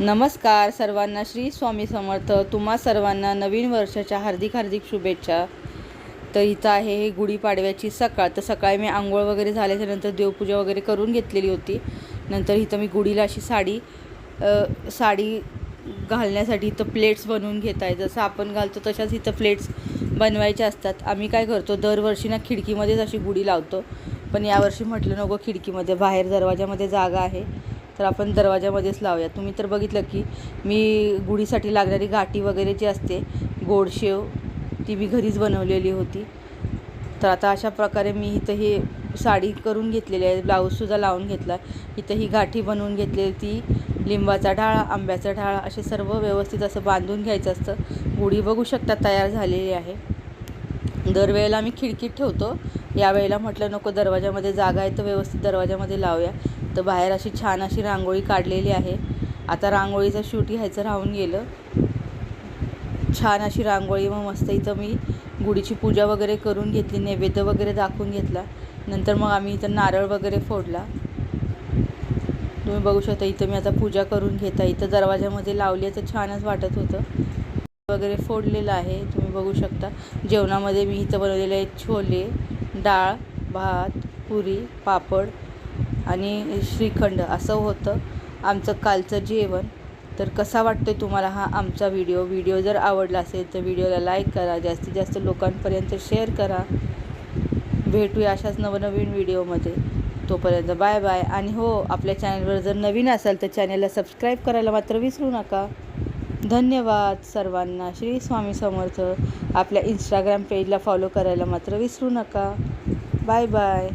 नमस्कार सर्वांना श्री स्वामी समर्थ. तुम्हा सर्वांना नवीन वर्षाच्या हार्दिक हार्दिक शुभेच्छा. तर इथं आहे हे गुढीपाडव्याची सकाळ. तर सकाळी मी आंघोळ वगैरे झाल्याच्यानंतर देवपूजा वगैरे करून घेतलेली होती. नंतर इथं मी गुढीला अशी साडी साडी घालण्यासाठी इथं प्लेट्स बनवून घेत आहे. जसं आपण घालतो तशाच इथं प्लेट्स बनवायच्या असतात. आम्ही काय करतो दरवर्षी ना खिडकीमध्येच अशी गुढी लावतो. पण यावर्षी म्हटलं नको खिडकीमध्ये बाहेर दरवाजामध्ये जागा आहे. तर आपण दरवाजामध्येच लावूया तुम्ही तर बघितलं की मी गुढीसाठी लागणारी गाठी वगैरे जी असते गोडशेव ती मी घरीच बनवलेली होती. तर आता अशा प्रकारे मी इथं हे साडी करून घेतलेली आहे ब्लाऊजसुद्धा लावून घेतला. इथं ही गाठी बनवून घेतलेली ती लिंबाचा ढाळा आंब्याचा ढाळा असे सर्व व्यवस्थित असं बांधून घ्यायचं असतं. गुढी बघू शकता तयार झालेली आहे. दरवेळेला आम्ही खिडकीत ठेवतो. यावेळेला म्हटलं नको दरवाजामध्ये जागा आहे तर व्यवस्थित दरवाजामध्ये लावूया. तर बाहेर अशी छान अशी रांगोळी काढलेली आहे. आता रांगोळीचं शूट घ्यायचं राहून गेलं. छान अशी रांगोळी मग मस्त इथं मी गुढीची पूजा वगैरे करून घेतली नैवेद्य वगैरे दाखवून घेतला. नंतर मग आम्ही इथं नारळ वगैरे फोडला. तुम्ही बघू शकता इथं मी आता पूजा करून घेता इथं दरवाजामध्ये लावली आहे तर छानच वाटत होतं. वगैरे फोडलेलं आहे तुम्ही बघू शकता. जेवणामध्ये मी इथं बनवलेले आहेत छोले डाळ भात पुरी पापड. आणि श्रीखंड असं होतं. आमचं कालचं जेवण. तर कसा वाटतोय तुम्हाला हा आमचा व्हिडिओ? व्हिडिओ जर आवडला असेल तर व्हिडिओला लाईक करा. जास्तीत जास्त लोकांपर्यंत शेअर करा. भेटूया अशाच नवनवीन व्हिडिओमध्ये. तोपर्यंत बाय बाय. आणि हो आपल्या चॅनलवर जर नवीन असाल तर चॅनलला सबस्क्राईब करायला मात्र विसरू नका. धन्यवाद सर्वांना. श्री स्वामी समर्थ. आपल्या इंस्टाग्राम पेजला फॉलो करायला मात्र विसरू नका. Bye bye.